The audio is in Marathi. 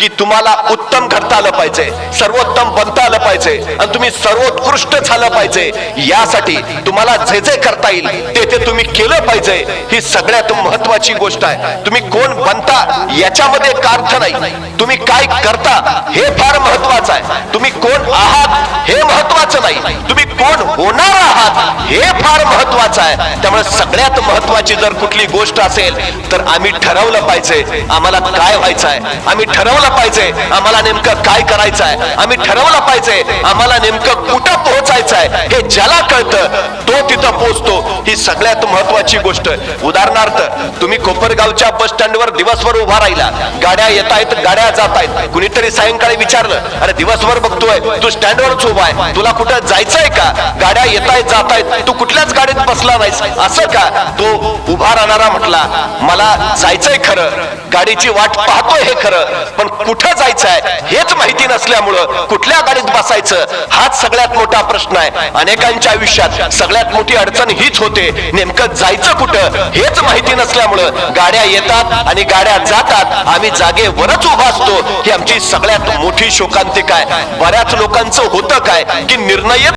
की तुम्हाला उत्तम करता आलं पाहिजे सर्वोत्तम बनता आलं पाहिजे आणि तुम्ही सर्वोत्कृष्ट झालं पाहिजे. यासाठी तुम्हाला जे जे करता येईल ते ते तुम्ही केलं पाहिजे. ही सगळ्यात महत्वाची गोष्ट आहे. तुम्ही कोण बनता याच्यामध्ये एक अर्थ नाही. तुम्ही काय करता हे फार महत्वाचं आहे. तुम्ही कोण आहात हे महत्वाचं नाही. तुम्ही कोण होणार आहात हे फार महत्त्वाचा आहे. त्यामुळे सगळ्यात महत्वाची जर कुठली गोष्ट असेल तर आम्ही ठरवलं पाहिजे आम्हाला काय व्हायचं आहे आम्ही ठरवलं पाहिजे आम्हाला नेमकं काय करायचं आहे आम्ही ठरवलं पाहिजे आम्हाला नेमकं कुठं पोहोचायचं आहे हे ज्याला कळतं तो तिथं पोहोचतो. ही सगळ्यात महत्वाची गोष्ट. उदाहरणार्थ तुम्ही कोपरगावच्या बस स्टँडवर दिवसभर उभा राहिला. गाड्या येत आहेत गाड्या जात आहेत कुणीतरी सायंकाळी विचारलं अरे दिवसभर बघतोय तू स्टँडवरच उभा आहे. तुला कुठं जायचंय का? गाड्या येत आहेत जात आहेत तू कुठल्याच गाडी बसला नाही. असं का? तो उभा राहणारा म्हटला मला जायचंय खरं. गाडीची वाट पाहतोय हे खरं. पण कुठं जायचंय हेच माहिती नसल्यामुळं कुठल्या गाडीत बसायचं? हाच सगळ्यात मोठा प्रश्न आहे. अनेकांच्या आयुष्यात सगळ्यात मोठी अडचण हीच होते. नेमकं जायचं कुठं हेच माहिती नसल्यामुळं गाड्या येतात आणि गाड्या जातात. आम्ही जागेवरच उभा असतो. ही आमची सगळ्यात मोठी शोकांतिका आहे. बऱ्याच लोकांचं होतं काय की निर्णय